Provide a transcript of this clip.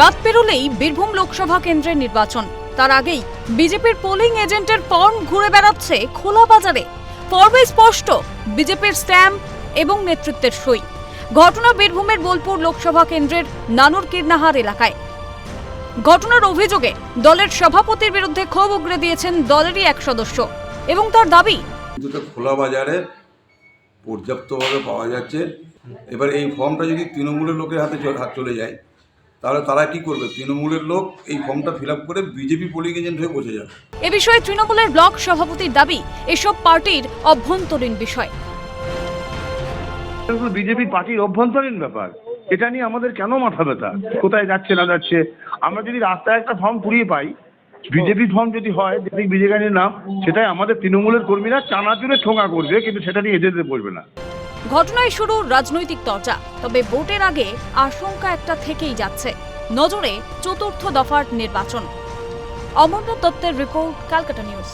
রাত পেরোলেই বীরভূম লোকসভা কেন্দ্রের নির্বাচন। তার আগেই বিজেপির পোলিং এজেন্টের ফর্ম ঘুরে বেড়াচ্ছে খোলা বাজারে। ফর্মে স্পষ্ট, বিজেপির স্ট্যাম্প এবং নেতৃত্বের সই। ঘটনা বীরভূমের বোলপুর লোকসভা কেন্দ্রের নানুর কীর্নাহার এলাকায়। ঘটনার অভিযোগে দলের সভাপতির বিরুদ্ধে ক্ষোভ উগরে দিয়েছেন দলেরই এক সদস্য এবং তার দাবি খোলা বাজারে পর্যাপ্তভাবে পাওয়া যাচ্ছে। এবার এই ফর্মটা যদি তৃণমূলের লোকের হাত চলে যায় তাহলে তারা কি করবে? তৃণমূলের লোক এই ফর্মটা ফিল আপ করে বিজেপি পোলিং এজেন্ট হয়ে বসে যাবে। এ বিষয়ে তৃণমূলের ব্লক সভাপতির দাবি এসব পার্টির অভ্যন্তরীণ বিষয়। বিজেপি পার্টির অভ্যন্তরীণ ব্যাপার। এটা নিয়ে আমাদের কেন মাথা ব্যথা? কোথায় যাচ্ছে না যাচ্ছে? আমরা যদি রাস্তায় একটা ফর্ম পুড়িয়ে পাই বিজেপি ফর্ম যদি হয় যদি বিজেপির নাম সেটাই আমাদের তৃণমূলের কর্মীরা চানাচুরে ঠোঙা করবে কিন্তু সেটা নিয়ে এজেন্টে বলবে না। ঘটনায় শুরু রাজনৈতিক চর্চা তবে ভোটের আগে আশঙ্কা একটা থেকেই যাচ্ছে। নজরে চতুর্থ দফার নির্বাচন। অমরনাথ দত্তের রিপোর্ট, ক্যালকাটা নিউজ।